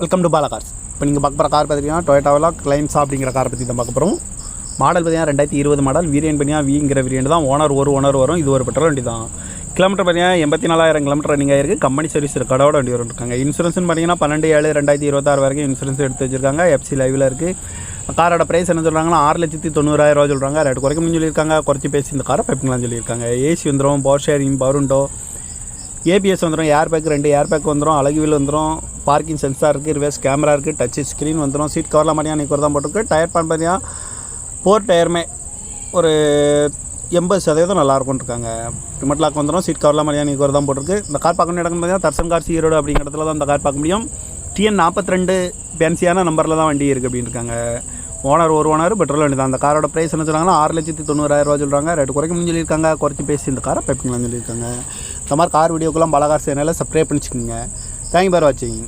Welcome to Bala cars இப்போ நீங்கள் பார்க்க போகிற கார் பார்த்தீங்கன்னா டொயட்டாவில் கிளைம்ஸா அப்படிங்கிற காரை பற்றி தான் பார்க்க போகிறோம் மாடல் பார்த்தீங்கன்னா ரெண்டாயிரத்தி இருபது மாடல் வீரியன் பண்ணியா விங்கிற வீரியன் தான். ஓனர் ஒரு ஓனர் வரும். இது ஒரு பெட்ரோல் வண்டி தான். கிலோமீட்டர் பார்த்தீங்கன்னா எண்பத்தி நாலாயிரம் கிலோமீட்டர் ரன்னிங் ஆயிருக்கு. கம்பெனி சர்வீஸ் கடவோட வண்டி வரும் இருக்காங்க இன்சூரன்ஸ்னு பார்த்தீங்கன்னா பன்னெண்டு ஏழு ரெண்டாயிரத்தி இருபத்தாறு வரைக்கும் இன்சூரன்ஸ் எடுத்து வச்சிருக்காங்க. எஃப்சி லைவில் இருக்குது காரோட ப்ரைஸ் என்ன சொல்கிறாங்கன்னா ஆறு லட்சத்தி தொண்ணூறாயிரம் ரூபா சொல்கிறாங்க ரெண்டு குறைக்க முடியும் சொல்லியிருக்காங்க. குறைச்சி பேசி இந்த காரை பைப்பிங்களாம் சொல்லியிருக்காங்க. ஏசி வந்துடும் பவர் ஷேரிங் பவருண்டோ ஏபிஎஸ் வந்துடும் ஏர் பேக் ரெண்டு ஏர் பேக் வந்துடும் அழகு வீல் வந்துடும் பார்க்கிங் சென்சார் இருக்குது ரிவர்ஸ் கேமரா இருக்குது டச் ஸ்க்ரீன் வந்துடும் சீட் கவர்லாம் பார்த்தீங்கன்னா நிற்கிறது தான் போட்டிருக்கு. டயர் பான் பார்த்தீங்கன்னா ஃபோர் டயருமே ஒரு எண்பது சதவீதம் நல்லாயிருக்கும்னு இருக்காங்க. ரிமோட் லாக் வந்துடும் சீட் கவர்லாம் மாதிரியா நீங்கள் தான் போட்டிருக்கு. இந்த கார் பார்க்கணும் இடம்னு பார்த்தீங்கன்னா தர்சன் கார் ஈரோடு அப்படிங்கிற இடத்துல தான் இந்த கார் பார்க்க முடியும். டிஎன் நாற்பத்தி ரெண்டு ஃபேன்சியான நம்பரில் தான் வண்டி இருக்குது அப்படின்னு இருக்காங்க. ஓனர் ஒரு ஓனர் பெட்ரோல் வண்டி தான். அந்த காரோட ப்ரைஸ் என்ன சொல்கிறாங்கன்னா ஆறு லட்சத்தி தொண்ணூறாயிரம் ரூபா சொல்கிறாங்க ரேட்டு குறைக்க முடியும் சொல்லியிருக்காங்க. குறைச்சி பேசி இந்த காரை பைப்பிங்களாம் சொல்லியிருக்காங்க. இந்த மாதிரி கார் வீடியோக்கெல்லாம் பலகார் சேனலில் சப்ஸ்கிரைப் பண்ணிச்சுக்கோங்க. தேங்க்யூ ஃபார் வாட்சிங்